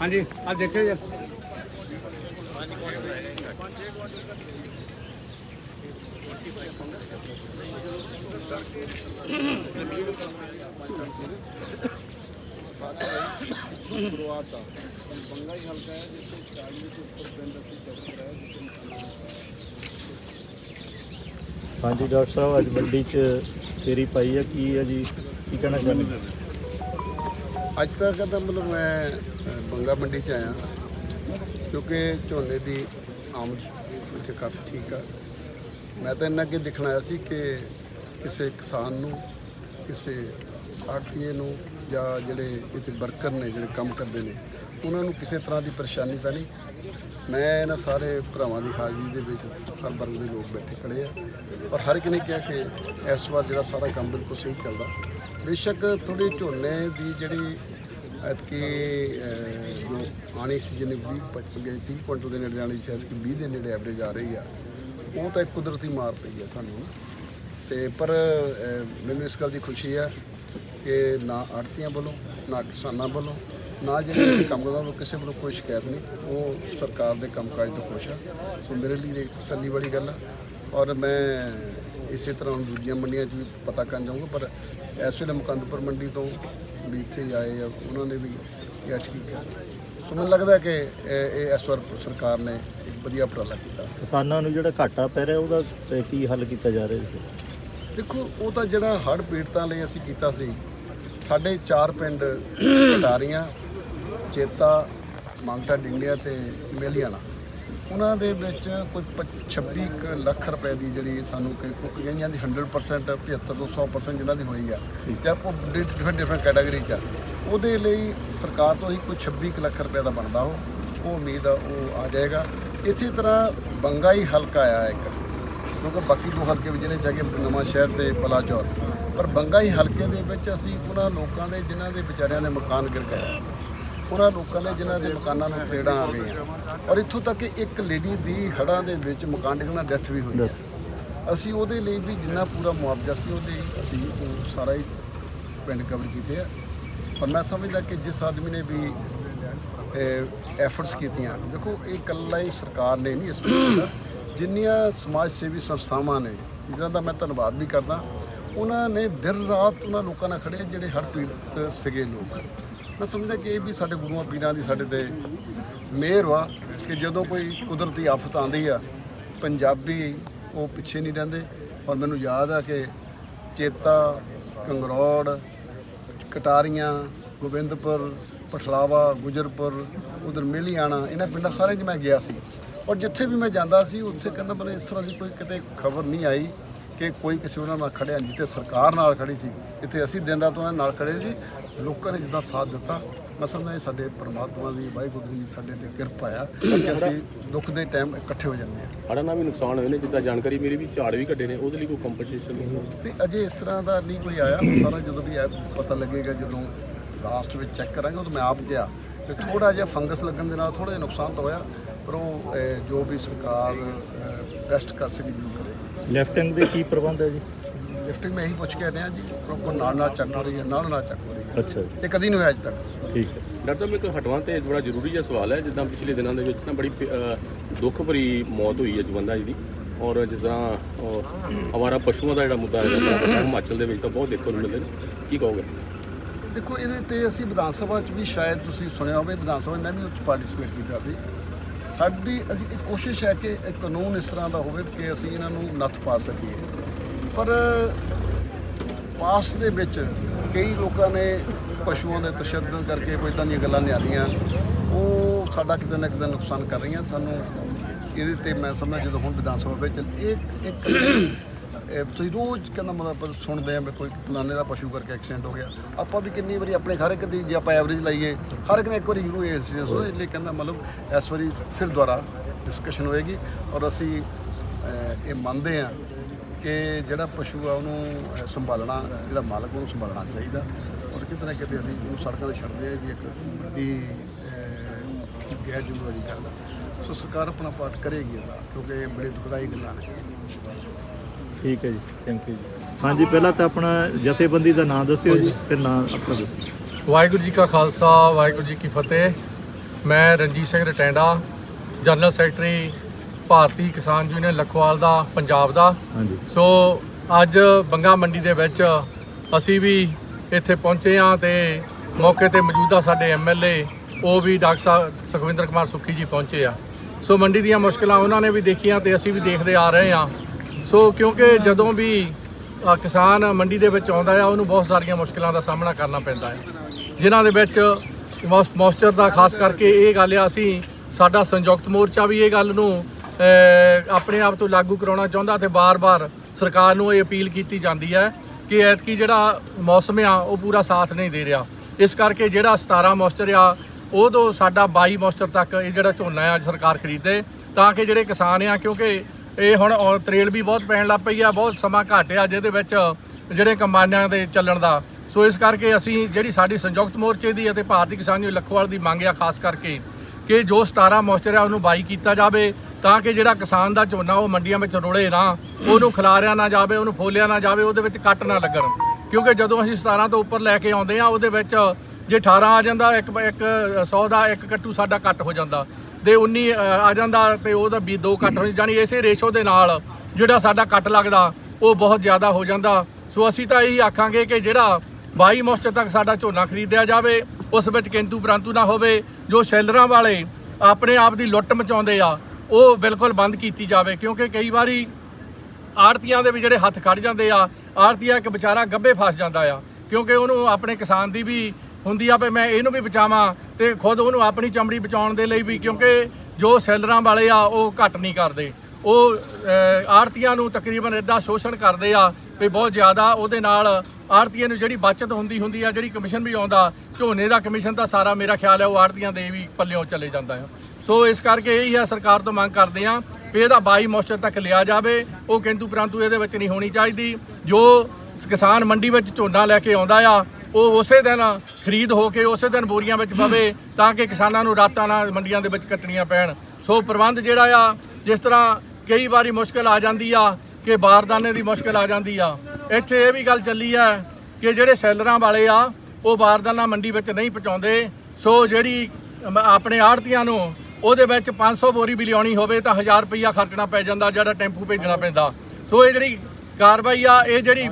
ਹਾਂਜੀ ਆ ਦੇਖਿਓ ਜੀ। ਹਾਂਜੀ, ਡਾਕਟਰ ਸਾਹਿਬ, ਅੱਜ ਮੰਡੀ 'ਚ ਤੇਰੀ ਪਾਈ ਆ ਕੀ ਆ ਜੀ? ਕੀ ਕਹਿਣਾ ਚਾਹੁੰਦੇ ਅੱਜ ਤੱਕ ਤਾਂ ਮਤਲਬ ਮੈਂ ਬੰਗਾ ਮੰਡੀ ਚ ਆਇਆ। ਕਿਉਂਕਿ ਝੋਨੇ ਦੀ ਆਮਦ ਇੱਥੇ ਕਾਫੀ ਠੀਕ ਆ। ਮੈਂ ਤਾਂ ਇੰਨਾ ਕਿ ਦੇਖਣ ਆਇਆ ਸੀ ਕਿ ਕਿਸੇ ਕਿਸਾਨ ਨੂੰ, ਕਿਸੇ ਆੜਤੀਏ ਨੂੰ ਜਾਂ ਜਿਹੜੇ ਇੱਥੇ ਵਰਕਰ ਨੇ, ਜਿਹੜੇ ਕੰਮ ਕਰਦੇ ਨੇ, ਉਹਨਾਂ ਨੂੰ ਕਿਸੇ ਤਰ੍ਹਾਂ ਦੀ ਪਰੇਸ਼ਾਨੀ ਤਾਂ ਨਹੀਂ। ਮੈਂ ਇਹਨਾਂ ਸਾਰੇ ਭਰਾਵਾਂ ਦੀ ਹਾਜ਼ਰੀ ਦੇ ਵਿੱਚ ਹਰ ਵਰਗ ਦੇ ਲੋਕ ਬੈਠੇ ਖੜੇ ਆ ਪਰ ਹਰ ਇੱਕ ਨੇ ਕਿਹਾ ਕਿ ਇਸ ਵਾਰ ਜਿਹੜਾ ਸਾਰਾ ਕੰਮ ਬਿਲਕੁਲ ਸਹੀ ਚੱਲਦਾ। ਬੇਸ਼ੱਕ ਥੋੜੀ ਝੋਨੇ ਦੀ ਜਿਹੜੀ ਐਤਕੀ ਜੋ ਆਣੀ ਸੀ ਜਿਹਨੇ 20 ਪਚ ਗਏ 30 ਕੁਇੰਟਲ ਦੇ ਨੇੜੇ ਜਾਣੀ ਸੀ, ਐਤਕੀ 20 ਦੇ ਨੇੜੇ ਐਵਰੇਜ ਆ ਰਹੀ ਆ, ਉਹ ਤਾਂ ਇੱਕ ਕੁਦਰਤੀ ਮਾਰ ਪਈ ਆ ਸਾਨੂੰ। ਨਾ ਤੇ ਪਰ ਮੈਨੂੰ ਇਸ ਗੱਲ ਦੀ ਖੁਸ਼ੀ ਆ ਕਿ ਨਾ ਆੜਤੀਆਂ ਵੱਲੋਂ ਨਾ ਕਿਸਾਨਾਂ ਵੱਲੋਂ ਨਾ ਜਿਹੜੇ ਕੰਮ ਕਰਦਾ ਉਹ ਕਿਸੇ ਵੱਲੋਂ ਕੋਈ ਸ਼ਿਕਾਇਤ ਨਹੀਂ। ਉਹ ਸਰਕਾਰ ਦੇ ਕੰਮਕਾਜ ਤੋਂ ਖੁਸ਼ ਆ। ਸੋ ਮੇਰੇ ਲਈ ਇਹ ਇੱਕ ਤਸੱਲੀ ਵਾਲੀ ਗੱਲ ਆ। ਔਰ ਮੈਂ ਇਸੇ ਤਰ੍ਹਾਂ ਹੁਣ ਦੂਜੀਆਂ ਮੰਡੀਆਂ 'ਚ ਵੀ ਪਤਾ ਕਰਨ ਜਾਊਂਗਾ ਪਰ ਇਸ ਵੇਲੇ ਮੁਕੰਦਪੁਰ ਮੰਡੀ ਤੋਂ ਵੀ ਇੱਥੇ ਆਏ ਆ ਉਹਨਾਂ ਨੇ ਵੀ ਕਿਹਾ ਠੀਕ ਹੈ ਸੋ ਮੈਨੂੰ ਲੱਗਦਾ ਕਿ ਇਹ ਇਹ ਇਸ ਵਾਰ ਸਰਕਾਰ ਨੇ ਇੱਕ ਵਧੀਆ ਉਪਰਾਲਾ ਕੀਤਾ। ਕਿਸਾਨਾਂ ਨੂੰ ਜਿਹੜਾ ਘਾਟਾ ਪੈ ਰਿਹਾ ਉਹਦਾ ਕੀ ਹੱਲ ਕੀਤਾ ਜਾ ਰਿਹਾ ਦੇਖੋ ਉਹ ਤਾਂ ਜਿਹੜਾ ਹੜ੍ਹ ਪੀੜਤਾਂ ਲਈ ਅਸੀਂ ਕੀਤਾ ਸੀ ਸਾਡੇ ਚਾਰ ਪਿੰਡ ਕਟਾਰੀਆਂ ਚੇਤਾ ਮੰਗਟਾ ਡਿੰਗਿਆ ਤੇ ਮੇਲੀਆਣਾ। ਉਹਨਾਂ ਦੇ ਵਿੱਚ ਕੋਈ ਪ- 26 ਕੁ ਲੱਖ ਰੁਪਏ ਦੀ ਜਿਹੜੀ ਸਾਨੂੰ ਕਿ ਕੁੱਕ ਗਈਆਂ ਦੀ 100% 75 ਤੋਂ 100% ਜਿਨ੍ਹਾਂ ਦੀ ਹੋਈ ਆ। ਤੇ ਉਹ ਡਿਫਰੈਂਟ ਡਿਫਰੈਂਟ ਕੈਟਾਗਰੀ ਚ ਉਹਦੇ ਲਈ ਸਰਕਾਰ ਤੋਂ ਹੀ ਕੋਈ 26 ਕੁ ਲੱਖ ਰੁਪਏ ਦਾ ਬਣਦਾ ਉਹ। ਉਹ ਉਮੀਦ ਆ ਉਹ ਆ ਜਾਏਗਾ। ਇਸੇ ਤਰ੍ਹਾਂ ਬੰਗਾਈ ਹਲਕਾ ਆ ਇੱਕ। ਕਿਉਂਕਿ ਬਾਕੀ ਦੋ ਹਲਕੇ ਵੀ ਜਿਹੜੇ ਚਾਹੀਏ ਨਵਾਂ ਸ਼ਹਿਰ ਤੇ ਬਲਾਚੌਰ। ਪਰ ਬੰਗਾਈ ਹਲਕੇ ਦੇ ਵਿੱਚ ਅਸੀਂ ਉਹਨਾਂ ਲੋਕਾਂ ਦੇ, ਜਿਨ੍ਹਾਂ ਦੇ ਵਿਚਾਰਿਆਂ ਨੇ ਮਕਾਨ ਗਿਰ ਗਏ ਉਹਨਾਂ ਲੋਕਾਂ ਦੇ, ਜਿਨ੍ਹਾਂ ਦੇ ਮਕਾਨਾਂ ਨੂੰ ਪਲੇੜਾਂ ਆ ਗਈਆਂ। ਔਰ ਇੱਥੋਂ ਤੱਕ ਕਿ ਇੱਕ ਲੇਡੀ ਦੀ ਹੜ੍ਹਾਂ ਦੇ ਵਿੱਚ ਮਕਾਨ ਡਿੱਗਣਾ ਡੈਥ ਵੀ ਹੋਈ ਹੈ। ਅਸੀਂ ਉਹਦੇ ਲਈ ਵੀ ਜਿੰਨਾ ਪੂਰਾ ਮੁਆਵਜ਼ਾ ਸੀ, ਉਹਦੇ ਅਸੀਂ ਉਹ ਸਾਰਾ ਹੀ ਪਿੰਡ ਕਵਰ ਕੀਤੇ ਆ। ਪਰ ਮੈਂ ਸਮਝਦਾ ਕਿ ਜਿਸ ਆਦਮੀ ਨੇ ਵੀ ਐਫਰਟਸ ਕੀਤੀਆਂ, ਦੇਖੋ, ਇਹ ਇਕੱਲਾ ਹੀ ਸਰਕਾਰ ਨੇ ਨਹੀਂ ਇਸ ਵਿੱਚ ਜਿੰਨੀਆਂ ਸਮਾਜ ਸੇਵੀ ਸੰਸਥਾਵਾਂ ਨੇ, ਜਿਨ੍ਹਾਂ ਦਾ ਮੈਂ ਧੰਨਵਾਦ ਵੀ ਕਰਦਾ ਉਹਨਾਂ ਨੇ ਦਿਨ ਰਾਤ ਉਹਨਾਂ ਲੋਕਾਂ ਨਾਲ ਖੜੇ ਜਿਹੜੇ ਹਰ ਪੀੜਤ ਸੀਗੇ ਲੋਕ। ਮੈਂ ਸਮਝਦਾ ਕਿ ਇਹ ਵੀ ਸਾਡੇ ਗੁਰੂਆਂ ਪੀਰਾਂ ਦੀ ਸਾਡੇ ਤੇ ਮਿਹਰ ਵਾ ਕਿ ਜਦੋਂ ਕੋਈ ਕੁਦਰਤੀ ਆਫਤ ਆਉਂਦੀ ਆ, ਪੰਜਾਬੀ ਉਹ ਪਿੱਛੇ ਨਹੀਂ ਰਹਿੰਦੇ। ਔਰ ਮੈਨੂੰ ਯਾਦ ਆ ਕਿ ਚੇਤਾ, ਕੰਗਰੌੜ, ਕਟਾਰੀਆਂ, ਗੋਬਿੰਦਪੁਰ, ਪਠਲਾਵਾ, ਗੁਜਰਪੁਰ, ਉਧਰ ਮੇਲੀਆਣਾ, ਇਹਨਾਂ ਪਿੰਡਾਂ ਸਾਰੇ 'ਚ ਮੈਂ ਗਿਆ ਸੀ। ਔਰ ਜਿੱਥੇ ਵੀ ਮੈਂ ਜਾਂਦਾ ਸੀ, ਉੱਥੇ ਕਹਿੰਦਾ ਮੈਨੂੰ ਇਸ ਤਰ੍ਹਾਂ ਦੀ ਕੋਈ ਕਿਤੇ ਖਬਰ ਨਹੀਂ ਆਈ। ਕਿ ਕੋਈ ਕਿਸੇ ਉਹਨਾਂ ਨਾਲ ਖੜਿਆ ਨਹੀਂ ਜਿੱਥੇ ਸਰਕਾਰ ਨਾਲ ਖੜੀ ਸੀ ਇੱਥੇ ਅਸੀਂ ਦਿਨ ਰਾਤ ਉਹਨਾਂ ਨਾਲ ਖੜੇ ਸੀ ਲੋਕਾਂ ਨੇ ਜਿੱਦਾਂ ਸਾਥ ਦਿੱਤਾ ਮੈਂ ਸਮਝਦਾ ਇਹ ਸਾਡੇ ਪਰਮਾਤਮਾ ਦੀ ਵਾਹਿਗੁਰੂ ਦੀ ਸਾਡੇ ਤੇ ਕਿਰਪਾ ਆ ਕਿ ਅਸੀਂ ਦੁੱਖ ਦੇ ਟਾਈਮ ਇਕੱਠੇ ਹੋ ਜਾਂਦੇ ਹਾਂ। ਹੜ੍ਹਾਂ ਨਾਲ ਵੀ ਨੁਕਸਾਨ ਹੋਏ ਨੇ ਜਿੱਦਾਂ ਜਾਣਕਾਰੀ ਮੇਰੀ ਵੀ ਝਾੜ ਵੀ ਕੱਢੇ ਨੇ ਉਹਦੇ ਲਈ ਕੋਈ ਕੰਪਨਸੇਸ਼ਨ ਨਹੀਂ ਤੇ ਅਜੇ ਇਸ ਤਰ੍ਹਾਂ ਦਾ ਨਹੀਂ ਕੋਈ ਆਇਆ ਸਾਰਾ ਜਦੋਂ ਵੀ ਪਤਾ ਲੱਗੇਗਾ ਜਦੋਂ ਲਾਸਟ ਵਿੱਚ ਚੈੱਕ ਕਰਾਂਗੇ ਉਦੋਂ ਮੈਂ ਆਪ ਗਿਆ ਤੇ ਥੋੜਾ ਜਿਹਾ ਫੰਗਸ ਲੱਗਣ ਦੇ ਨਾਲ ਥੋੜਾ ਜਿਹਾ ਨੁਕਸਾਨ ਤਾਂ ਹੋਇਆ ਪਰ ਉਹ ਜੋ ਵੀ ਸਰਕਾਰ ਬੈਸਟ ਕਰ ਸਕੀ ਜ਼ਰੂਰ ਲੈਫਟਿੰਗ ਦੇ ਕੀ ਪ੍ਰਬੰਧ ਹੈ ਜੀ? ਲਿਫਟਿੰਗ ਮੈਂ ਇਹੀ ਪੁੱਛ ਕੇ ਹਟਿਆ ਜੀ ਪ੍ਰੋਪਰ ਨਾਲ ਨਾਲ ਚੱਕ ਹੋ ਰਹੀ ਹੈ ਨਾਲ ਨਾਲ ਚੱਕ ਹੋ ਰਹੀ ਹੈ। ਅੱਛਾ ਜੀ। ਇਹ ਕਦੀ ਨਹੀਂ ਹੋਇਆ ਅੱਜ ਤੱਕ। ਠੀਕ ਹੈ। ਡਾਕਟਰ ਸਾਹਿਬ ਇੱਕ ਹਟਵਾਂ ਤੇ ਬੜਾ ਜ਼ਰੂਰੀ ਜਿਹਾ ਸਵਾਲ ਹੈ ਜਿੱਦਾਂ ਪਿਛਲੇ ਦਿਨਾਂ ਦੇ ਵਿੱਚ ਨਾ ਬੜੀ ਦੁੱਖ ਭਰੀ ਮੌਤ ਹੋਈ ਹੈ ਜਵੰਦਾ ਜੀ ਦੀ। ਔਰ ਜਿੱਦਾਂ ਅਵਾਰਾ ਪਸ਼ੂਆਂ ਦਾ ਜਿਹੜਾ ਮੁੱਦਾ ਹੈ ਜਿਹੜਾ ਹਿਮਾਚਲ ਦੇ ਵਿੱਚ ਤਾਂ ਬਹੁਤ ਦੇਖਣ ਨੂੰ ਮਿਲਦੇ ਨੇ। ਕੀ ਕਹੋਗੇ? ਦੇਖੋ ਇਹਦੇ ਤੇ ਅਸੀਂ ਵਿਧਾਨ ਸਭਾ 'ਚ ਵੀ ਸ਼ਾਇਦ ਤੁਸੀਂ ਸੁਣਿਆ ਹੋਵੇ ਵਿਧਾਨ ਸਭਾ 'ਚ ਮੈਂ ਵੀ ਉੱਚ ਪਾਰਟਿਸਿਪੇਟ ਕੀਤਾ ਸੀ। ਸਾਡੀ ਅਸੀਂ ਇੱਕ ਕੋਸ਼ਿਸ਼ ਹੈ ਕਿ ਇੱਕ ਕਾਨੂੰਨ ਇਸ ਤਰ੍ਹਾਂ ਦਾ ਹੋਵੇ ਕਿ ਅਸੀਂ ਇਹਨਾਂ ਨੂੰ ਨੱਥ ਪਾ ਸਕੀਏ। ਪਰ ਪਾਸ ਦੇ ਵਿੱਚ ਕਈ ਲੋਕਾਂ ਨੇ ਪਸ਼ੂਆਂ ਦੇ ਤਸ਼ੱਦਦ ਕਰਕੇ ਕੋਈ ਤਾਂ ਦੀਆਂ ਗੱਲਾਂ ਨਿਆਲੀਆਂ ਉਹ ਸਾਡਾ ਕਿਤੇ ਨਾ ਕਿਤੇ ਨੁਕਸਾਨ ਕਰ ਰਹੀਆਂ। ਸਾਨੂੰ ਇਹਦੇ ਤੇ ਮੈਂ ਸਮਝਦਾ ਜਦੋਂ ਹੁਣ ਵਿਧਾਨ ਸਭਾ ਵਿੱਚ ਇੱਕ ਇੱਕ ਇਹ ਤੁਸੀਂ ਰੋਜ਼ ਕਹਿੰਦਾ ਮਤਲਬ ਆਪਾਂ ਸੁਣਦੇ ਆ ਵੀ ਕੋਈ ਫਲਾਣੇ ਦਾ ਪਸ਼ੂ ਕਰਕੇ ਐਕਸੀਡੈਂਟ ਹੋ ਗਿਆ। ਆਪਾਂ ਵੀ ਕਿੰਨੀ ਵਾਰੀ ਆਪਣੇ ਹਰ ਇੱਕ ਦੀ ਜੇ ਆਪਾਂ ਐਵਰੇਜ ਲਾਈਏ ਹਰ ਇੱਕ ਨੇ ਇੱਕ ਵਾਰੀ ਜ਼ਰੂਰ ਇਹ ਇੰਸੀਡੈਂਸ ਹੋਇਆ ਇਸ ਲਈ ਕਹਿੰਦਾ ਮਤਲਬ ਇਸ ਵਾਰੀ ਫਿਰ ਦੁਬਾਰਾ ਡਿਸਕਸ਼ਨ ਹੋਏਗੀ। ਔਰ ਅਸੀਂ ਇਹ ਮੰਨਦੇ ਆ ਕਿ ਜਿਹੜਾ ਪਸ਼ੂ ਆ ਉਹਨੂੰ ਸੰਭਾਲਣਾ ਜਿਹੜਾ ਮਾਲਕ ਉਹਨੂੰ ਸੰਭਾਲਣਾ ਚਾਹੀਦਾ। ਔਰ ਕਿਤੇ ਨਾ ਕਿਤੇ ਅਸੀਂ ਉਹਨੂੰ ਸੜਕਾਂ ਤੇ ਛੱਡਦੇ ਆ ਵੀ ਇੱਕ ਵੱਡੀ ਅਹ, ਗੈਰ ਜ਼ਿੰਮੇਵਾਰੀ ਗੱਲ ਆ। ਸੋ ਸਰਕਾਰ ਆਪਣਾ ਪਾਠ ਕਰੇਗੀ ਇਹਦਾ ਕਿਉਂਕਿ ਇਹ ਬੜੀ ਦੁਖਦਾਈ ਗੱਲਾਂ ਨੇ। ਠੀਕ ਹੈ ਜੀ ਥੈਂਕ ਯੂ ਜੀ। ਹਾਂਜੀ ਪਹਿਲਾਂ ਤਾਂ ਆਪਣਾ ਜਥੇਬੰਦੀ ਦਾ ਨਾਮ ਦੱਸਿਓ ਜੀ ਫਿਰ ਨਾਮ ਆਪਣਾ ਦੱਸਿਓ ਵਾਹਿਗੁਰੂ ਜੀ ਕਾ ਖਾਲਸਾ ਵਾਹਿਗੁਰੂ ਜੀ ਕੀ ਫਤਿਹ। ਮੈਂ Ranjit Singh Ratenda general secretary Bharti Kisan Union Lakhowal ਦਾ ਪੰਜਾਬ ਦਾ। ਹਾਂਜੀ। ਸੋ ਅੱਜ ਬੰਗਾ ਮੰਡੀ ਦੇ ਵਿੱਚ ਅਸੀਂ ਵੀ ਇੱਥੇ ਪਹੁੰਚੇ ਹਾਂ ਤੇ ਮੌਕੇ ਤੇ ਮੌਜੂਦਾ ਸਾਡੇ ਐਮਐਲਏ ਉਹ ਵੀ ਡਾਕਟਰ ਸਾਹਿਬ ਸੁਖਵਿੰਦਰ ਕੁਮਾਰ ਸੁੱਖੀ ਜੀ ਪਹੁੰਚੇ ਆ। ਸੋ ਮੰਡੀ ਦੀਆਂ ਮੁਸ਼ਕਲਾਂ ਉਹਨਾਂ ਨੇ ਵੀ ਦੇਖੀਆਂ ਤੇ ਅਸੀਂ ਵੀ ਦੇਖਦੇ ਆ ਰਹੇ ਹਾਂ। ਸੋ ਕਿਉਂਕਿ ਜਦੋਂ ਵੀ ਕਿਸਾਨ ਮੰਡੀ ਦੇ ਵਿੱਚ ਆਉਂਦਾ ਆ, ਉਹਨੂੰ ਬਹੁਤ ਸਾਰੀਆਂ ਮੁਸ਼ਕਲਾਂ ਦਾ ਸਾਹਮਣਾ ਕਰਨਾ ਪੈਂਦਾ ਹੈ ਜਿਨ੍ਹਾਂ ਦੇ ਵਿੱਚ ਮੌਸ- ਮੌਇਸਚਰ ਦਾ ਖਾਸ ਕਰਕੇ ਇਹ ਗੱਲ ਆ, ਅਸੀਂ ਸਾਡਾ ਸੰਯੁਕਤ ਮੋਰਚਾ ਵੀ ਇਹ ਗੱਲ ਨੂੰ ਆਪਣੇ ਆਪ ਤੋਂ ਲਾਗੂ ਕਰਾਉਣਾ ਚਾਹੁੰਦਾ ਤੇ ਬਾਰ-ਬਾਰ ਸਰਕਾਰ ਨੂੰ ਇਹ ਅਪੀਲ ਕੀਤੀ ਜਾਂਦੀ ਹੈ ਕਿ ਐਤਕੀ ਜਿਹੜਾ ਮੌਸਮ ਆ, ਉਹ ਪੂਰਾ ਸਾਥ ਨਹੀਂ ਦੇ ਰਿਹਾ। ਇਸ ਕਰਕੇ ਜਿਹੜਾ 17 ਮੌਇਸਚਰ ਆ, ਉਹ ਤੋਂ ਸਾਡਾ 22 ਮੌਇਸਚਰ ਤੱਕ ਇਹ ਜਿਹੜਾ ਝੋਨਾ ਆ ਸਰਕਾਰ ਖਰੀਦੇ ਤਾਂ ਕਿ ਜਿਹੜੇ ਕਿਸਾਨ ਆ, ਕਿਉਂਕਿ ਇਹ ਹੁਣ ਔ- ਤਰੇਲ ਵੀ ਬਹੁਤ ਪੈਣ ਲੱਗ ਪਈ ਆ, ਬਹੁਤ ਸਮਾਂ ਘੱਟ ਆ ਜਿਹਦੇ ਵਿੱਚ ਜਿਹੜੇ ਕੰਬਾਈਨਾਂ ਦੇ ਚੱਲਣ ਦਾ। ਸੋ ਇਸ ਕਰਕੇ ਅਸੀਂ ਜਿਹੜੀ ਸਾਡੀ ਸੰਯੁਕਤ ਮੋਰਚੇ ਦੀ ਅਤੇ ਭਾਰਤੀ ਕਿਸਾਨ ਯੂਨੀਅਨ ਲੱਖੋਵਾਲ ਦੀ ਮੰਗ ਆ, ਖਾਸ ਕਰਕੇ ਕਿ ਜੋ 17 ਮੋਇਸਚਰ ਆ ਉਹਨੂੰ ਬਾਈ ਕੀਤਾ ਜਾਵੇ ਤਾਂ ਕਿ ਜਿਹੜਾ ਕਿਸਾਨ ਦਾ ਝੋਨਾ ਉਹ ਮੰਡੀਆਂ ਵਿੱਚ ਰੋਲੇ ਨਾ, ਉਹਨੂੰ ਖਿਲਾਰਿਆ ਨਾ ਜਾਵੇ, ਉਹਨੂੰ ਫੋਲਿਆ ਨਾ ਜਾਵੇ, ਉਹਦੇ ਵਿੱਚ ਕੱਟ ਨਾ ਲੱਗਣ। ਕਿਉਂਕਿ ਜਦੋਂ ਅਸੀਂ 17 ਤੋਂ ਉੱਪਰ ਲੈ ਕੇ ਆਉਂਦੇ ਆ, ਉਹਦੇ ਵਿੱਚ ਜੇ 18 ਆ ਜਾਂਦਾ, ਇੱਕ ਇੱਕ 100 ਦਾ, ਇੱਕ ਕੱਟੂ ਸਾਡਾ ਕੱਟ ਹੋ ਜਾਂਦਾ। ਤੇ 19 ਆ ਜਾਂਦਾ ਤੇ ਉਹਦਾ ਵੀ ਦੋ ਕੱਟ ਹੋ ਜਾਣੀ ਇਸੇ ਰੇਸ਼ੋ ਦੇ ਨਾਲ ਜਿਹੜਾ ਸਾਡਾ ਕੱਟ ਲੱਗਦਾ, ਉਹ ਬਹੁਤ ਜ਼ਿਆਦਾ ਹੋ ਜਾਂਦਾ। ਸੋ ਅਸੀਂ ਤਾਂ ਇਹੀ ਆਖਾਂਗੇ ਕਿ ਜਿਹੜਾ 22 ਮੋਸਟਰ ਤੱਕ ਸਾਡਾ ਝੋਨਾ ਖਰੀਦਿਆ ਜਾਵੇ, ਉਸ ਵਿੱਚ ਕਿੰਤੂ ਪਰੰਤੂ ਨਾ ਹੋਵੇ, ਜੋ ਸ਼ੈਲਰਾਂ ਵਾਲੇ ਆਪਣੇ ਆਪ ਦੀ ਲੁੱਟ ਮਚਾਉਂਦੇ ਆ, ਉਹ ਬਿਲਕੁਲ ਬੰਦ ਕੀਤੀ ਜਾਵੇ। ਕਿਉਂਕਿ ਕਈ ਵਾਰੀ ਆੜਤੀਆਂ ਦੇ ਵੀ ਜਿਹੜੇ ਹੱਥ ਖੜ ਜਾਂਦੇ ਆ, ਆੜਤੀਆ ਇੱਕ ਵਿਚਾਰਾ ਗੱਬੇ ਫਸ ਜਾਂਦਾ ਆ। ਕਿਉਂਕਿ ਉਹਨੂੰ ਆਪਣੇ ਕਿਸਾਨ ਦੀ ਵੀ ਹੁੰਦੀ ਆ ਵੀ ਮੈਂ ਇਹਨੂੰ ਵੀ ਬਚਾਵਾਂ ਤੇ ਖੁਦ ਉਹਨੂੰ ਆਪਣੀ ਚਮੜੀ ਬਚਾਉਣ ਦੇ ਲਈ ਵੀ, ਕਿਉਂਕਿ ਜੋ ਸੈਲਰਾਂ ਵਾਲੇ ਆ, ਉਹ ਘੱਟ ਨਹੀਂ ਕਰਦੇ। ਉਹ ਆੜਤੀਆਂ ਨੂੰ ਤਕਰੀਬਨ ਇਦਾਂ ਸ਼ੋਸ਼ਣ ਕਰਦੇ ਆ ਵੀ ਬਹੁਤ ਜ਼ਿਆਦਾ, ਉਹਦੇ ਨਾਲ ਆੜਤੀਆਂ ਨੂੰ ਜਿਹੜੀ ਬਚਤ ਹੁੰਦੀ ਹੁੰਦੀ ਆ, ਜਿਹੜੀ ਕਮਿਸ਼ਨ ਵੀ ਆਉਂਦਾ, ਝੋਨੇ ਦਾ ਕਮਿਸ਼ਨ ਤਾਂ ਸਾਰਾ ਮੇਰਾ ਖਿਆਲ ਹੈ ਉਹ ਆੜਤੀਆਂ ਦੇ ਵੀ ਪੱਲਿਓਂ ਚਲੇ ਜਾਂਦਾ ਆ। ਸੋ ਇਸ ਕਰਕੇ ਇਹੀ ਆ, ਸਰਕਾਰ ਤੋਂ ਮੰਗ ਕਰਦੇ ਆ ਵੀ ਇਹਦਾ 22 ਮੋਸਟਰ ਤੱਕ ਲਿਆ ਜਾਵੇ। ਉਹ ਕਿੰਤੂ ਪਰੰਤੂ ਇਹਦੇ ਵਿੱਚ ਨਹੀਂ ਹੋਣੀ ਚਾਹੀਦੀ। ਜੋ ਕਿਸਾਨ ਮੰਡੀ ਵਿੱਚ ਝੋਨਾ ਲੈ ਕੇ ਆਉਂਦਾ ਆ ਉਹ ਉਸੇ ਦਿਨ ਖਰੀਦ ਹੋ ਕੇ ਉਸੇ ਦਿਨ ਬੋਰੀਆਂ ਵਿੱਚ ਪਵੇ ਤਾਂ ਕਿ ਕਿਸਾਨਾਂ ਨੂੰ ਰਾਤਾਂ ਨਾਲ ਮੰਡੀਆਂ ਦੇ ਵਿੱਚ ਕੱਟਣੀਆਂ ਪੈਣ। ਸੋ ਪ੍ਰਬੰਧ ਜਿਹੜਾ ਆ, ਜਿਸ ਤਰ੍ਹਾਂ ਕਈ ਵਾਰੀ ਮੁਸ਼ਕਲ ਆ ਜਾਂਦੀ ਆ, ਕਿ ਬਾਰਦਾਨੇ ਦੀ ਮੁਸ਼ਕਲ ਆ ਜਾਂਦੀ ਆ, ਇੱਥੇ ਇਹ ਵੀ ਗੱਲ ਚੱਲੀ ਆ ਕਿ ਜਿਹੜੇ ਸੈਲਰਾਂ ਵਾਲੇ ਆ, ਉਹ ਬਾਰਦਾਨਾ ਮੰਡੀ ਵਿੱਚ ਨਹੀਂ ਪਹੁੰਚਾਉਂਦੇ। ਸੋ ਜਿਹੜੀ ਆਪਣੇ ਆੜਤੀਆਂ ਨੂੰ ਉਹਦੇ ਵਿੱਚ 500 ਬੋਰੀ ਵੀ ਲਿਆਉਣੀ ਹੋਵੇ ਤਾਂ 1000 ਰੁਪਈਆ ਖਰਚਣਾ ਪੈ ਜਾਂਦਾ, ਜਿਹੜਾ ਟੈਂਪੂ ਭੇਜਣਾ ਪੈਂਦਾ। ਸੋ ਇਹ ਜਿਹੜੀ ਕਾਰਵਾਈ ਆ, ਇਹ ਜਿਹੜੀ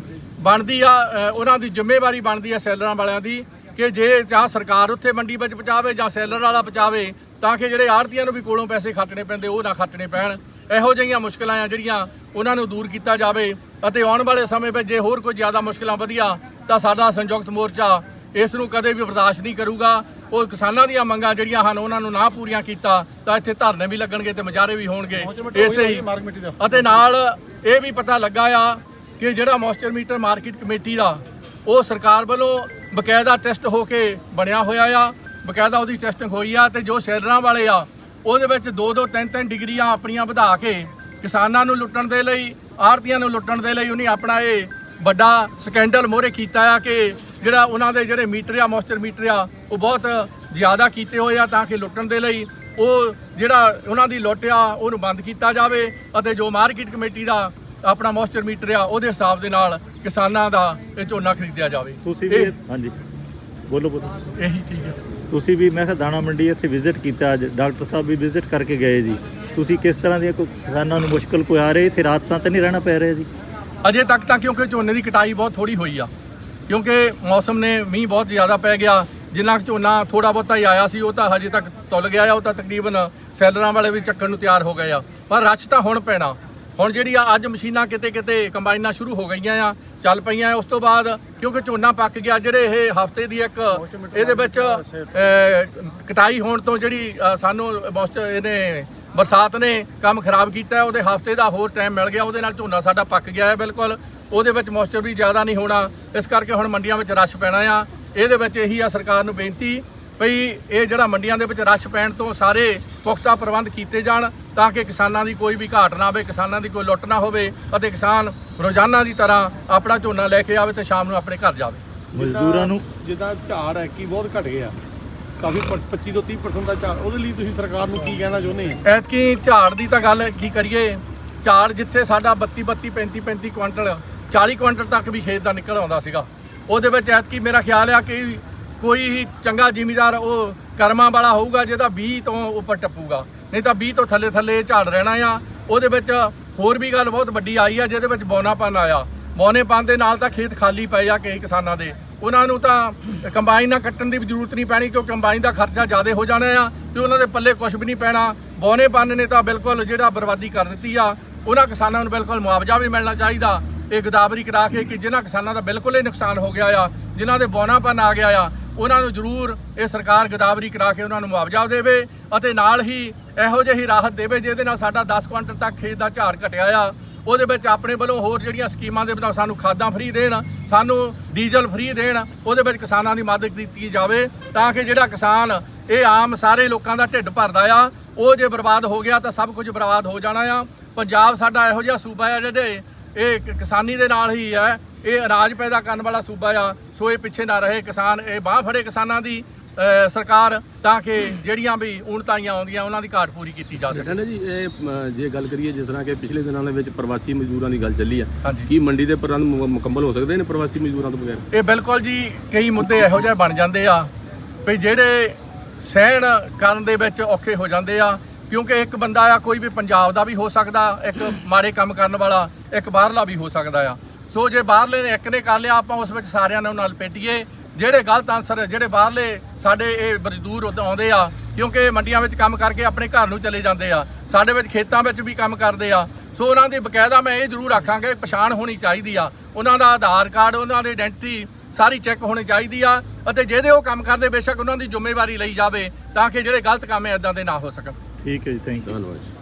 ਬਣਦੀ ਆ ਉਹਨਾਂ ਦੀ ਜ਼ਿੰਮੇਵਾਰੀ ਬਣਦੀ ਆ ਸੈਲਰਾਂ ਵਾਲਿਆਂ ਦੀ ਕਿ ਜੇ ਜਾਂ ਸਰਕਾਰ ਉੱਥੇ ਮੰਡੀ ਵਿੱਚ ਪਹੁੰਚਾਵੇ ਜਾਂ ਸੈਲਰ ਵਾਲਾ ਪਹੁੰਚਾਵੇ ਤਾਂ ਕਿ ਜਿਹੜੇ ਆੜਤੀਆਂ ਨੂੰ ਵੀ ਕੋਲੋਂ ਪੈਸੇ ਖਰਚਣੇ ਪੈਂਦੇ ਉਹ ਨਾ ਖਰਚਣੇ ਪੈਣ। ਇਹੋ ਜਿਹੀਆਂ ਮੁਸ਼ਕਲਾਂ ਆ ਜਿਹੜੀਆਂ ਉਹਨਾਂ ਨੂੰ ਦੂਰ ਕੀਤਾ ਜਾਵੇ ਅਤੇ ਆਉਣ ਵਾਲੇ ਸਮੇਂ ਵਿੱਚ ਜੇ ਹੋਰ ਕੋਈ ਜ਼ਿਆਦਾ ਮੁਸ਼ਕਲਾਂ ਵਧੀਆ ਤਾਂ ਸਾਡਾ ਸੰਯੁਕਤ ਮੋਰਚਾ ਇਸ ਨੂੰ ਕਦੇ ਵੀ ਬਰਦਾਸ਼ਤ ਨਹੀਂ ਕਰੂਗਾ। ਉਹ ਕਿਸਾਨਾਂ ਦੀਆਂ ਮੰਗਾਂ ਜਿਹੜੀਆਂ ਹਨ ਉਹਨਾਂ ਨੂੰ ਨਾ ਪੂਰੀਆਂ ਕੀਤਾ ਤਾਂ ਇੱਥੇ ਧਰਨੇ ਵੀ ਲੱਗਣਗੇ ਤੇ ਮੁਜ਼ਾਹਰੇ ਵੀ ਹੋਣਗੇ। ਇਸੇ ਹੀ ਅਤੇ ਨਾਲ ਇਹ ਵੀ ਪਤਾ ਲੱਗਾ ਆ ਕਿ ਜਿਹੜਾ ਮੋਇਸਚਰ ਮੀਟਰ ਮਾਰਕੀਟ ਕਮੇਟੀ ਦਾ, ਉਹ ਸਰਕਾਰ ਵੱਲੋਂ ਬਕਾਇਦਾ ਟੈਸਟ ਹੋ ਕੇ ਬਣਿਆ ਹੋਇਆ ਆ, ਬਕਾਇਦਾ ਉਹਦੀ ਟੈਸਟਿੰਗ ਹੋਈ ਆ ਤੇ ਜੋ ਸੈਲਰਾਂ ਵਾਲੇ ਆ, ਉਹਦੇ ਵਿੱਚ 2-2 3-3 ਡਿਗਰੀਆਂ ਆਪਣੀਆਂ ਵਧਾ ਕੇ ਕਿਸਾਨਾਂ ਨੂੰ ਲੁੱਟਣ ਦੇ ਲਈ ਆੜਤੀਆਂ ਨੂੰ ਲੁੱਟਣ ਦੇ ਲਈ ਉਹਨੇ ਆਪਣਾ ਇਹ ਵੱਡਾ ਸਕੈਂਡਲ ਮੋਹਰੇ ਕੀਤਾ ਆ ਕਿ ਜਿਹੜਾ ਉਹਨਾਂ ਦੇ ਜਿਹੜੇ ਮੀਟਰ ਆ ਮੋਇਸਚਰ ਮੀਟਰ ਆ, ਉਹ ਬਹੁਤ ਜ਼ਿਆਦਾ ਕੀਤੇ ਹੋਏ ਆ ਤਾਂ ਕਿ ਲੁੱਟਣ ਦੇ ਲਈ ਉਹ ਜਿਹੜਾ ਉਹਨਾਂ ਦੀ ਲੁੱਟ ਆ, ਉਹਨੂੰ ਬੰਦ ਕੀਤਾ ਜਾਵੇ ਅਤੇ ਜੋ ਮਾਰਕੀਟ ਕਮੇਟੀ ਦਾ ਆਪਣਾ ਮੋਇਸਚਰ ਮੀਟਰ ਆ ਉਹਦੇ ਹਿਸਾਬ ਦੇ ਨਾਲ ਕਿਸਾਨਾਂ ਦਾ ਇਹ ਝੋਨਾ ਖਰੀਦਿਆ ਜਾਵੇ। ਤੁਸੀਂ ਵੀ ਇਹ- ਹਾਂਜੀ। ਬੋਲੋ ਬੋਲੋ। ਇਹੀ ਠੀਕ ਹੈ ਤੁਸੀਂ ਵੀ ਮੈਂ ਕਿਹਾ ਦਾਣਾ ਮੰਡੀ ਇੱਥੇ ਵਿਜ਼ਿਟ ਕੀਤਾ ਅੱਜ ਡਾਕਟਰ ਸਾਹਿਬ ਵੀ ਵਿਜ਼ਿਟ ਕਰਕੇ ਗਏ ਜੀ। ਤੁਸੀਂ ਕਿਸ ਤਰ੍ਹਾਂ ਦੀਆਂ ਕੋਈ ਕਿਸਾਨਾਂ ਨੂੰ ਮੁਸ਼ਕਲ ਕੋਈ ਆ ਰਹੀ? ਇੱਥੇ ਰਾਤਾਂ ਤਾਂ ਨਹੀਂ ਰਹਿਣਾ ਪੈ ਰਿਹਾ ਜੀ। ਅਜੇ ਤੱਕ ਤਾਂ ਕਿਉਂਕਿ ਝੋਨੇ ਦੀ ਕਟਾਈ ਬਹੁਤ ਥੋੜੀ ਹੋਈ ਆ। ਕਿਉਂਕਿ ਮੌਸਮ ਨੇ ਮੀਂਹ ਬਹੁਤ ਜ਼ਿਆਦਾ ਪੈ ਗਿਆ। ਜਿੰਨਾ ਕੁ ਝੋਨਾ ਥੋੜਾ ਬਹੁਤਾ ਹੀ ਆਇਆ ਸੀ ਉਹ ਤਾਂ ਹਜੇ ਤੱਕ ਤੁੱਲ ਗਿਆ ਆ। ਉਹ ਤਾਂ ਤਕਰੀਬਨ ਸੈਲਰਾਂ ਵਾਲੇ ਵੀ ਚੱਕਣ ਨੂੰ ਤਿਆਰ ਹੋ ਗਏ ਆ। ਪਰ ਰਸ਼ ਤਾਂ ਹੁਣ ਪੈਣਾ। ਹੁਣ ਜਿਹੜੀ ਆ ਅੱਜ ਮਸ਼ੀਨਾਂ ਕਿਤੇ ਕਿਤੇ ਕੰਬਾਈਨਾਂ ਸ਼ੁਰੂ ਹੋ ਗਈਆਂ ਆ, ਚੱਲ ਪਈਆਂ ਉਸ ਤੋਂ ਬਾਅਦ ਕਿਉਂਕਿ ਝੋਨਾ ਪੱਕ ਗਿਆ, ਜਿਹੜੇ ਇਹ ਹਫ਼ਤੇ ਦੀ ਇੱਕ ਇਹਦੇ ਵਿੱਚ ਕਟਾਈ ਹੋਣ ਤੋਂ ਜਿਹੜੀ ਸਾਨੂੰ ਮੌਸਚ ਇਹਨੇ ਬਰਸਾਤ ਨੇ ਕੰਮ ਖਰਾਬ ਕੀਤਾ, ਉਹਦੇ ਹਫ਼ਤੇ ਦਾ ਹੋਰ ਟਾਈਮ ਮਿਲ ਗਿਆ, ਉਹਦੇ ਨਾਲ ਝੋਨਾ ਸਾਡਾ ਪੱਕ ਗਿਆ ਹੈ ਬਿਲਕੁਲ। ਉਹਦੇ ਵਿੱਚ ਮੌਇਸਚਰ ਵੀ ਜ਼ਿਆਦਾ ਨਹੀਂ ਹੋਣਾ, ਇਸ ਕਰਕੇ ਹੁਣ ਮੰਡੀਆਂ ਵਿੱਚ ਰਸ਼ ਪੈਣਾ ਆ। ਇਹਦੇ ਵਿੱਚ ਇਹੀ ਆ ਸਰਕਾਰ ਨੂੰ ਬੇਨਤੀ ਭਈ ਇਹ ਜਿਹੜਾ ਮੰਡੀਆਂ ਦੇ ਵਿੱਚ ਰਸ਼ ਪੈਣ ਤੋਂ ਸਾਰੇ ਪੁਖਤਾ ਪ੍ਰਬੰਧ ਕੀਤੇ ਜਾਣ ਤਾਂ ਕਿ ਕਿਸਾਨਾਂ ਦੀ ਕੋਈ ਵੀ ਘਾਟ ਨਾ ਆਵੇ ਕਿਸਾਨਾਂ ਦੀ ਕੋਈ ਲੁੱਟ ਨਾ ਹੋਵੇ ਅਤੇ ਕਿਸਾਨ ਰੋਜ਼ਾਨਾ ਦੀ ਤਰ੍ਹਾਂ ਆਪਣਾ ਝੋਨਾ ਲੈ ਕੇ ਆਵੇ ਤੇ ਸ਼ਾਮ ਨੂੰ ਆਪਣੇ ਘਰ ਜਾਵੇ। ਮਜ਼ਦੂਰਾਂ ਨੂੰ ਜਿੱਦਾਂ ਝਾੜ ਹੈ ਕੀ ਬਹੁਤ ਘਟ ਗਿਆ। ਕਾਫੀ ਪ- 25 ਤੋਂ 30% ਦਾ ਝਾੜ। ਉਹਦੇ ਲਈ ਤੁਸੀਂ ਸਰਕਾਰ ਨੂੰ ਕੀ ਕਹਿਣਾ ਚਾਹੁੰਦੇ ਹੋ? ਐਤਕੀ ਝਾੜ ਦੀ ਤਾਂ ਗੱਲ ਕੀ ਕਰੀਏ? ਝਾੜ ਜਿੱਥੇ ਸਾਡਾ 32 32 35 35 ਕੁਇੰਟਲ 40 ਕੁਇੰਟਲ ਤੱਕ ਵੀ ਖੇਤ ਦਾ ਨਿਕਲ ਆਉਂਦਾ ਸੀਗਾ। ਉਹਦੇ ਵਿੱਚ ਐਤਕੀ ਮੇਰਾ ਖਿਆਲ ਆ ਕਿ ਕੋਈ ਹੀ ਚੰਗਾ ਜ਼ਿਮੀਦਾਰ ਉਹ ਕਰਮਾਂ ਵਾਲਾ ਹੋਊਗਾ ਜਿਹਦਾ 20 ਤੋਂ ਉੱਪਰ ਟੱਪੂਗਾ। ਨਹੀਂ ਤਾਂ 20 ਤੋਂ ਥੱਲੇ ਥੱਲੇ ਝਾੜ ਰਹਿਣਾ ਆ। ਉਹਦੇ ਵਿੱਚ ਹੋਰ ਵੀ ਗੱਲ ਬਹੁਤ ਵੱਡੀ ਆਈ ਆ, ਜਿਹਦੇ ਵਿੱਚ ਬੌਨਾਪਨ ਆਇਆ। ਬੌਨੇਪਨ ਦੇ ਨਾਲ ਤਾਂ ਖੇਤ ਖਾਲੀ ਪਏ ਆ ਕਈ ਕਿਸਾਨਾਂ ਦੇ। ਉਹਨਾਂ ਨੂੰ ਤਾਂ ਕੰਬਾਈਨ ਨਾਲ ਕੱਟਣ ਦੀ ਵੀ ਜ਼ਰੂਰਤ ਨਹੀਂ ਪੈਣੀ, ਕਿਉਂਕਿ ਕੰਬਾਈਨ ਦਾ ਖਰਚਾ ਜ਼ਿਆਦਾ ਹੋ ਜਾਣਾ ਆ ਤੇ ਉਹਨਾਂ ਦੇ ਪੱਲੇ ਕੁਝ ਵੀ ਨਹੀਂ ਪੈਣਾ। ਬੌਨੇਪਨ ਨੇ ਤਾਂ ਬਿਲਕੁਲ ਜਿਹੜਾ ਬਰਬਾਦੀ ਕਰ ਦਿੱਤੀ ਆ, ਉਹਨਾਂ ਕਿਸਾਨਾਂ ਨੂੰ ਬਿਲਕੁਲ ਮੁਆਵਜ਼ਾ ਵੀ ਮਿਲਣਾ ਚਾਹੀਦਾ। ਇਹ ਗਦਾਵਰੀ ਕਰਾ ਕੇ ਕਿ ਜਿਨ੍ਹਾਂ ਕਿਸਾਨਾਂ ਦਾ ਬਿਲਕੁਲ ਹੀ ਨੁਕਸਾਨ ਹੋ ਗਿਆ ਆ, ਜਿਨ੍ਹਾਂ ਦੇ ਬੌਨਾਪਨ ਆ ਗਿਆ ਆ, ਉਹਨਾਂ ਨੂੰ ਜ਼ਰੂਰ ਇਹ ਸਰਕਾਰ ਗਦਾਵਰੀ ਕਰਾ ਕੇ ਉਹਨਾਂ ਨੂੰ ਮੁਆਵਜ਼ਾ ਦੇਵੇ ਅਤੇ ਨਾਲ ਹੀ ਇਹੋ ਜਿਹੀ ਰਾਹਤ ਦੇਵੇ ਜਿਹਦੇ ਨਾਲ ਸਾਡਾ 10 ਕੁਇੰਟਲ ਤੱਕ ਖੇਤ ਦਾ ਝਾੜ ਘਟਿਆ ਆ। ਉਹਦੇ ਵਿੱਚ ਆਪਣੇ ਵੱਲੋਂ ਹੋਰ ਜਿਹੜੀਆਂ ਸਕੀਮਾਂ ਦੇ ਬਤਾ ਸਾਨੂੰ ਖਾਦਾਂ ਫ੍ਰੀ ਦੇਣ, ਸਾਨੂੰ ਡੀਜ਼ਲ ਫ੍ਰੀ ਦੇਣ, ਉਹਦੇ ਵਿੱਚ ਕਿਸਾਨਾਂ ਦੀ ਮਦਦ ਕੀਤੀ ਜਾਵੇ ਤਾਂ ਕਿ ਜਿਹੜਾ ਕਿਸਾਨ, ਇਹ ਆਮ ਸਾਰੇ ਲੋਕਾਂ ਦਾ ਢਿੱਡ ਭਰਦਾ ਆ, ਉਹ ਜੇ ਬਰਬਾਦ ਹੋ ਗਿਆ ਤਾਂ ਸਭ ਕੁਝ ਬਰਬਾਦ ਹੋ ਜਾਣਾ ਆ। ਪੰਜਾਬ ਸਾਡਾ ਇਹੋ ਜਿਹਾ ਸੂਬਾ ਆ ਜਿਹੜੇ ਇਹ ਕਿਸਾਨੀ ਦੇ ਨਾਲ ਹੀ ਹੈ ਇਹ ਅਨਾਜ ਪੈਦਾ ਕਰਨ ਵਾਲਾ ਸੂਬਾ ਆ, ਸੋ ਇਹ ਪਿੱਛੇ ਨਾ ਰਹੇ ਕਿਸਾਨ, ਇਹ ਬਾਹ ਫੜੇ ਕਿਸਾਨਾਂ ਦੀ। ਸਰਕਾਰ ਤਾਂ ਕਿ ਜਿਹੜੀਆਂ ਵੀ ਉਣਤਾਈਆਂ ਆਉਂਦੀਆਂ ਉਹਨਾਂ ਦੀ ਘਾਟ ਪੂਰੀ ਕੀਤੀ ਜਾ ਸਕੇ। ਕਹਿੰਦੇ ਜੀ ਇਹ ਅਮ, ਜੇ ਗੱਲ ਕਰੀਏ ਜਿਸ ਤਰ੍ਹਾਂ ਕਿ ਪਿਛਲੇ ਦਿਨਾਂ ਦੇ ਵਿੱਚ ਪ੍ਰਵਾਸੀ ਮਜ਼ਦੂਰਾਂ ਦੀ ਗੱਲ ਚੱਲੀ ਆ ਹਾਂਜੀ। ਕੀ ਮੰਡੀ ਦੇ ਪ੍ਰਬੰਧ ਮੁ- ਮੁਕੰਮਲ ਹੋ ਸਕਦੇ ਨੇ ਪ੍ਰਵਾਸੀ ਮਜ਼ਦੂਰਾਂ ਤੋਂ ਬਗੈਰ? ਇਹ ਬਿਲਕੁਲ ਜੀ ਕਈ ਮੁੱਦੇ ਇਹੋ ਜਿਹੇ ਬਣ ਜਾਂਦੇ ਆ ਵੀ ਜਿਹੜੇ ਸਹਿਣ ਕਰਨ ਦੇ ਵਿੱਚ ਔਖੇ ਹੋ ਜਾਂਦੇ ਆ ਕਿਉਂਕਿ ਇੱਕ ਬੰਦਾ ਆ ਕੋਈ ਵੀ ਪੰਜਾਬ ਦਾ ਵੀ ਹੋ ਸਕਦਾ ਇੱਕ ਮਾੜੇ ਕੰਮ ਕਰਨ ਵਾਲਾ ਇੱਕ ਬਾਹਰਲਾ ਵੀ ਹੋ ਸਕਦਾ ਆ। ਸੋ ਜੇ ਬਾਹਰਲੇ ਨੇ ਇੱਕ ਨੇ ਕਰ ਲਿਆ ਆਪਾਂ ਉਸ ਵਿੱਚ ਸਾਰਿਆਂ ਨੂੰ ਨਾਲ ਲਪੇਟੀਏ ਜਿਹੜੇ ਗਲਤ ਆਨਸਰ ਜਿਹੜੇ ਬਾਹਰਲੇ ਸਾਡੇ ਇਹ ਮਜ਼ਦੂਰ ਉਦੋਂ ਆਉਂਦੇ ਆ ਕਿਉਂਕਿ ਮੰਡੀਆਂ ਵਿੱਚ ਕੰਮ ਕਰਕੇ ਆਪਣੇ ਘਰ ਨੂੰ ਚਲੇ ਜਾਂਦੇ ਆ। ਸਾਡੇ ਵਿੱਚ ਖੇਤਾਂ ਵਿੱਚ ਵੀ ਕੰਮ ਕਰਦੇ ਆ। ਸੋ ਉਹਨਾਂ ਦੀ ਬਕਾਇਦਾ ਮੈਂ ਇਹ ਜ਼ਰੂਰ ਆਖਾਂਗਾ ਪਛਾਣ ਹੋਣੀ ਚਾਹੀਦੀ ਆ। ਉਹਨਾਂ ਦਾ ਆਧਾਰ ਕਾਰਡ ਉਹਨਾਂ ਦੀ ਆਇਡੈਂਟੀ ਸਾਰੀ ਚੈੱਕ ਹੋਣੀ ਚਾਹੀਦੀ ਆ ਅਤੇ ਜਿਹਦੇ ਉਹ ਕੰਮ ਕਰਦੇ ਬੇਸ਼ੱਕ ਉਹਨਾਂ ਦੀ ਜ਼ਿੰਮੇਵਾਰੀ ਲਈ ਜਾਵੇ ਤਾਂ ਕਿ ਜਿਹੜੇ ਗਲਤ ਕੰਮ ਐ ਇਦਾਂ ਦੇ ਨਾ ਹੋ ਸਕਣ। ਠੀਕ ਹੈ ਜੀ ਥੈਂਕ ਯੂ ਧੰਨਵਾਦ